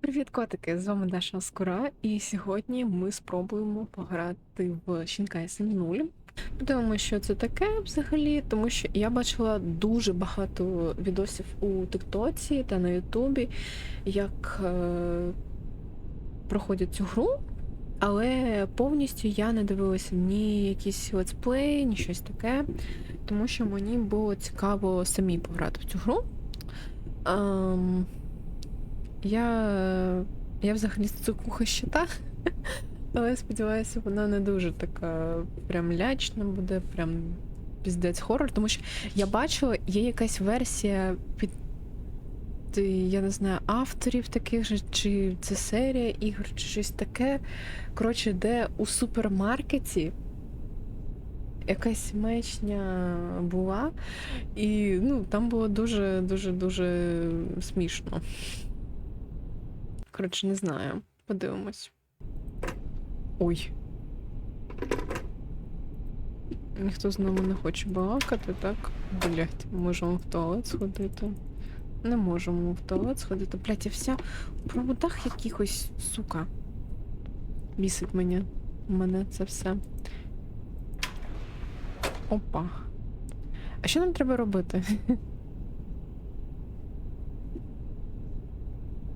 Привіт, котики! З вами Даша Скура, і сьогодні ми спробуємо пограти в Shinkai 0. Подивимося, що це таке взагалі, тому що я бачила дуже багато відосів у Тиктоці та на Ютубі, як е, проходять цю гру, але повністю я не дивилася ні якісь летсплей, ні щось таке, тому що мені було цікаво самі пограти в цю гру. Ем, я, я взагалі цукуха щита, але сподіваюся, вона не дуже така прям лячна буде, прям піздець хорор, тому що я бачила, є якась версія під я не знаю, авторів таких же, чи це серія ігор, чи щось таке. Коротше, де у супермаркеті якась мечня була, і ну, там було дуже дуже дуже смішно. Коротше, не знаю. Подивимось. Ой. Ніхто з нами не хоче балакати, так? Блять, можемо в туалет сходити. Не можемо в туалет сходити. Блять, я вся в проводах якихось, сука. Бісить мене. Мене це все. Опа. А що нам треба робити?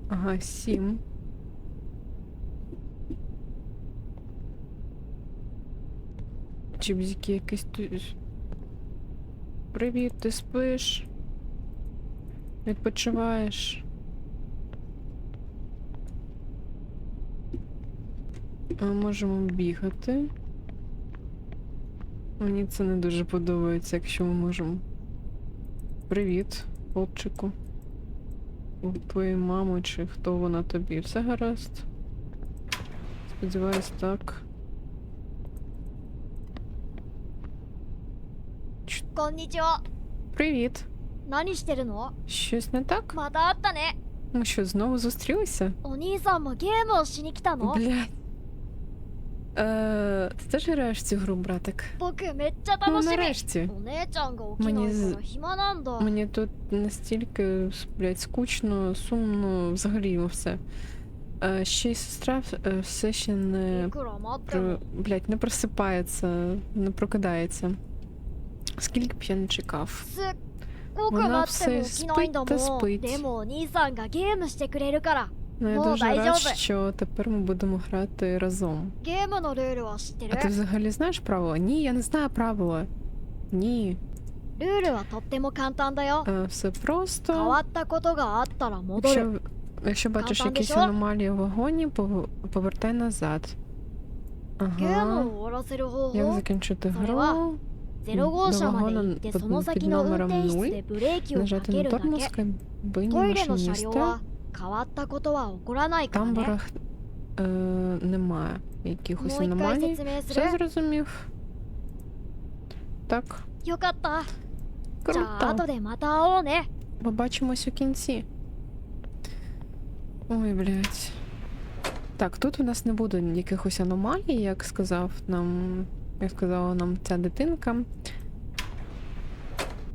Ага, сім. Чібзіки якийсь тут. Привіт, ти спиш? Відпочиваєш. Ми можемо бігати. Мені це не дуже подобається, якщо ми можемо. Привіт, хлопчику. Твоєї мами чи хто вона тобі? Все гаразд? Сподіваюсь, так. Коннічо. Привіт. 何してるの Щось не так? また会ったね Ми що, знову зустрілися? お兄さんもゲームをしに来たの Блядь. Е, ти теж граєш в цю гру, братик? 僕めっちゃ Ну, 楽しみ нарешті. お姉ちゃんが起きないから暇なんだ Мені тут настільки, блядь, скучно, сумно, взагалі все. Е, ще й сестра е, все ще い не, くら待って про, も блядь, не просипається, не прокидається. Скільки б я не чекав. すっごく Вона все спить. Ну, я дуже рад, що тепер ми будемо грати разом. А ти взагалі знаєш правила? Ні, я не знаю правила. Ні. Е, Все просто. Якщо, якщо бачиш якісь аномалії в вагоні, повертай назад. Ага. Як закінчити гру? 0号車まで行っ до て вагона その先の運転室でブレーキをか Нажати け на るだ тормоз け кабині トイレの車両 машиніста. は変わったことは起こらないから Там ね барах е, немає も якихось う一回 аномалій. 説明す Все る зрозумів. Так, よかったじゃあ круто. 後でまた会おうね Побачимось у кінці. Ой, блядь. Так, тут у нас не буде якихось аномалій, як сказав нам. як сказала нам ця дитинка.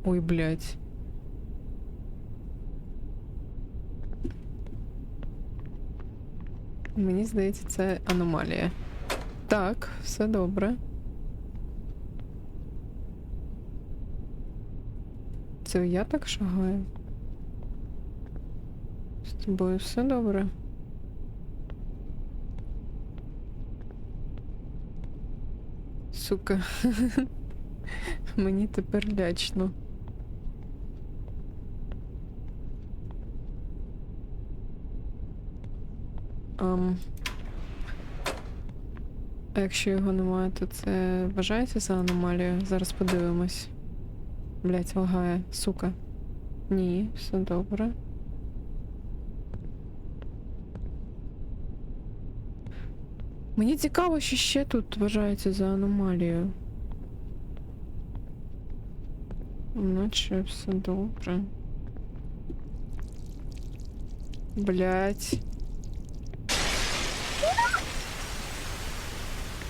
Ой, блядь. Мені здається, це аномалія. Так, все добре. Це я так шагаю? З тобою все добре? Сука. Мені тепер лячно. Ам. А якщо його немає, то це вважається за аномалію? Зараз подивимось. Блять, лагає, сука. Ні, все добре. Мені цікаво, що ще тут вважається за аномалію. Наче все добре. Блять.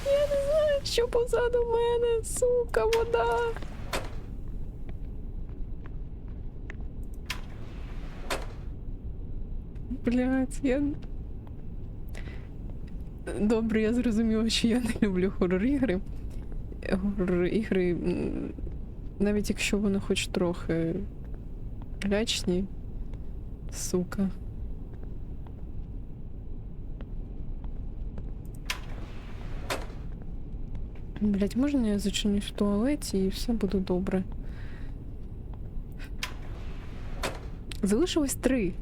Я не знаю, що позаду мене, сука, вода. Блять, я... Добре, я зрозуміла, що я не люблю хорор-ігри. Хорор-ігри, навіть якщо вони хоч трохи лячні. Сука. Блять, можна я зачинюсь в туалеті і все буде добре. Залишилось три.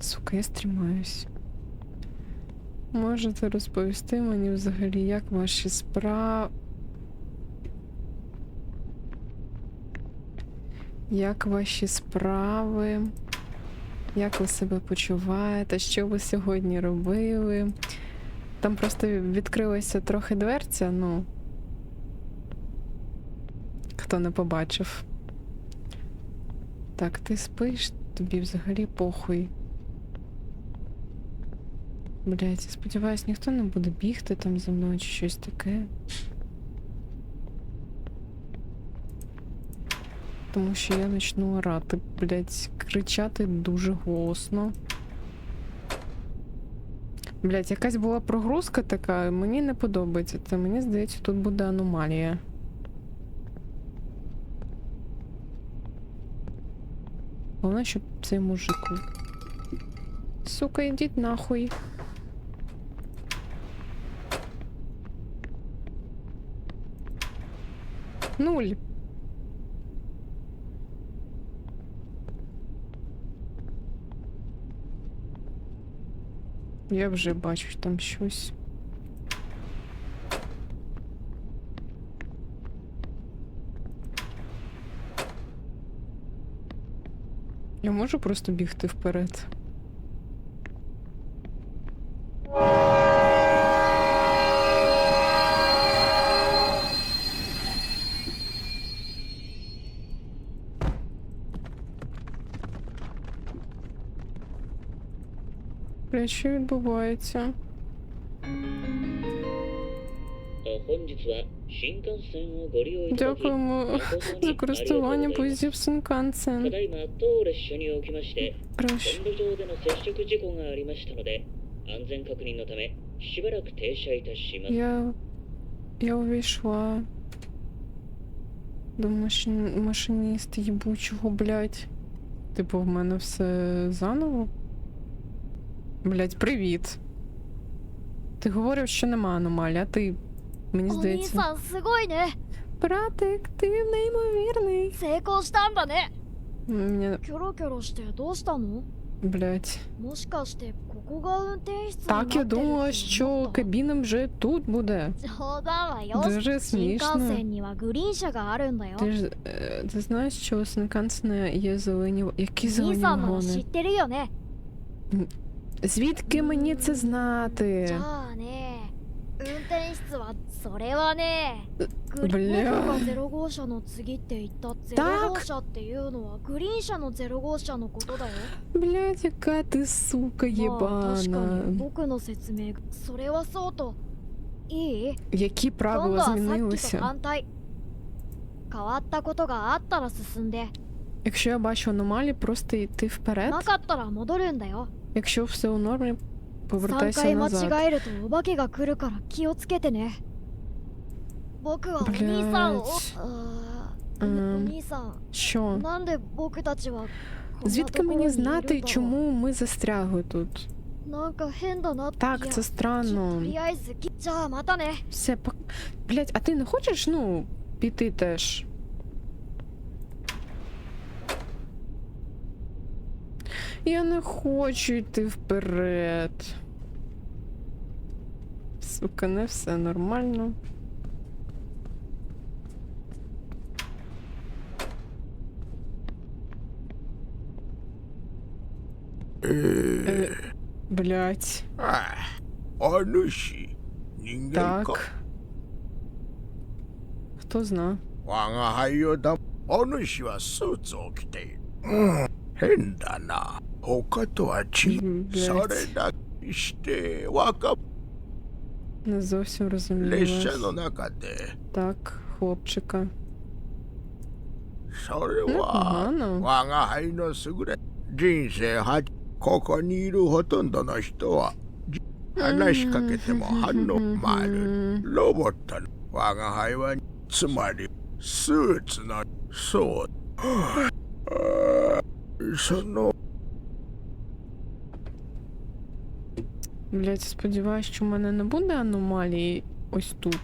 Сука, я стрімаюсь. Можете розповісти мені взагалі, як ваші справи. Як ваші справи? Як ви себе почуваєте? Що ви сьогодні робили? Там просто відкрилася трохи дверця, ну. Хто не побачив. Так, ти спиш, тобі взагалі похуй. Блять, я сподіваюсь, ніхто не буде бігти там за мною чи щось таке. Тому що я почну орати, блять, кричати дуже голосно. Блять, якась була прогрузка така, мені не подобається це. Мені здається, тут буде аномалія. Головне, щоб цей мужик. Сука, ідіть нахуй. Нуль. Я вже бачу там щось. Я можу просто бігти вперед. блядь, що відбувається? Дякуємо за користування поїздів Синкансен. Прошу. Я... Я увійшла. До машин... машиніста їбучого, блядь. Типу, в мене все заново? Блядь, привіт. Ти говорив, що нема аномалій, а ти. Мені お兄 здається. さんすごいね Братик, ти неймовірний. 成功したんだね Мені... キョロキョロしてどうしたの Блядь. もしかしてここが運転室になって Так, る я って думала, 思 що った кабіна вже тут буде. 冗談はよ Дуже 新幹 смішно. 線にはグリーン車があるんだよ Ти ж е, ти знаєш, що у Синкансена є зелені. Які 兄 зелені さんなら知っ вагони? てるよね Звідки мені це знати? Блять, яка ти сука єбана. Які правила змінилися? Якщо я бачу аномалі, просто йти вперед. なかったら戻るんだよ Якщо все у нормі, 3 повертайся 回間 назад. 違えるとお化けが来るから気をつけてね僕はお兄さんを Блядь. あーおうん兄さん Що? なんで僕たちはこんな Звідки ところ мені にいるんだろう знати, чому ми застрягли тут? なんか変だな Так, いや це странно. とりあえずきじゃあまたね Все, пок... Блять, а ти не хочеш, ну, піти теж? Я не хочу йти вперед. Сука, не все нормально. Е, блять. ああ、お主、人間か。 Так. Хто зна? 我が輩よだ。お主はスーツを着ている。うん、変だな。 他とは違う。 Блять. それだけして、若 Не зовсім розумію. 列 вас. 車の中で Так, хлопчика. それは Непогано. 我が輩の優れ人生はここにいるほとんどの人はじ話しかけても反応回るロボットの我が輩はつまりスーツのそうはあその Блять, сподіваюсь, що в мене не буде аномалії ось тут.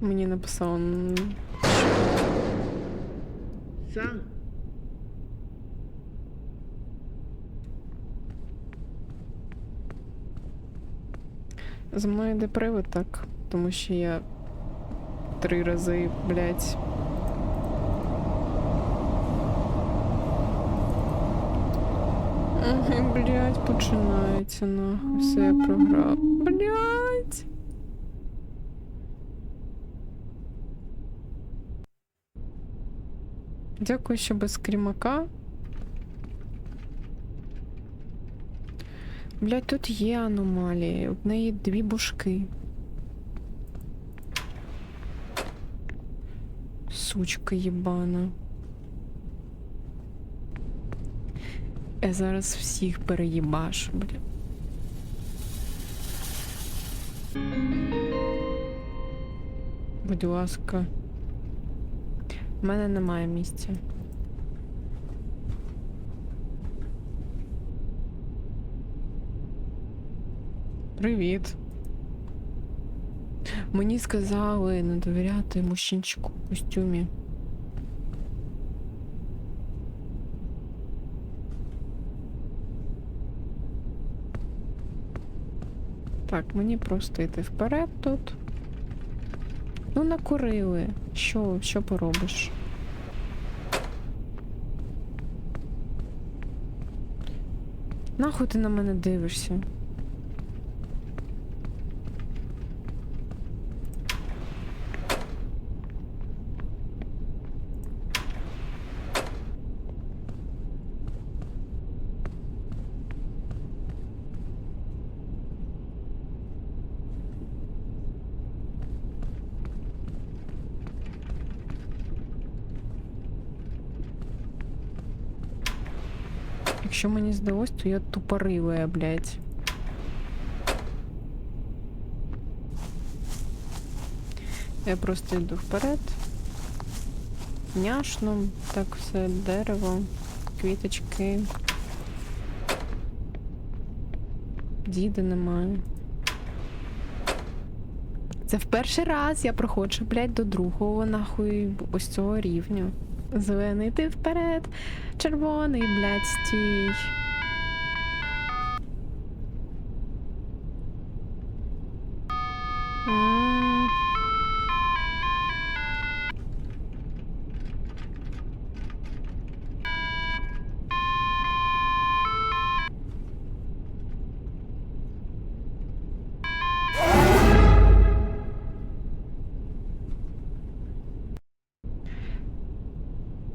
Мені написало. 3 За мною йде привид так, тому що я три рази, блять. Блять, починається нахуй. Все я програв. Блять. Дякую, що без крімака. Блять, тут є аномалії. В неї дві бушки. Сучка єбана. Я зараз всіх переїбашу, бля. Будь ласка. У мене немає місця. Привіт. Мені сказали не довіряти мужчинчику в костюмі. Так, мені просто йти вперед тут. Ну, накурили. Що, що поробиш? Нахуй ти на мене дивишся? Якщо мені здалось, то я тупорилая, блядь. Я просто йду вперед. Няшно, так все дерево, квіточки. Діда немає. Це в перший раз я проходжу, блядь, до другого нахуй ось цього рівня. Зелений ти вперед, червоний, блядь, стій. М.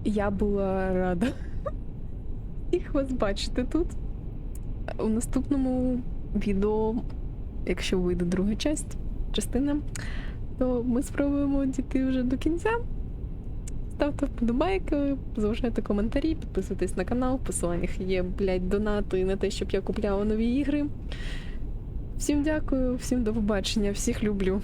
Я була рада всіх вас бачити тут. У наступному відео, якщо вийде друга часть, частина, то ми спробуємо дійти вже до кінця. Ставте вподобайки, залишайте коментарі, підписуйтесь на канал. В посиланнях є, блядь, донати на те, щоб я купляла нові ігри. Всім дякую, всім до побачення, всіх люблю.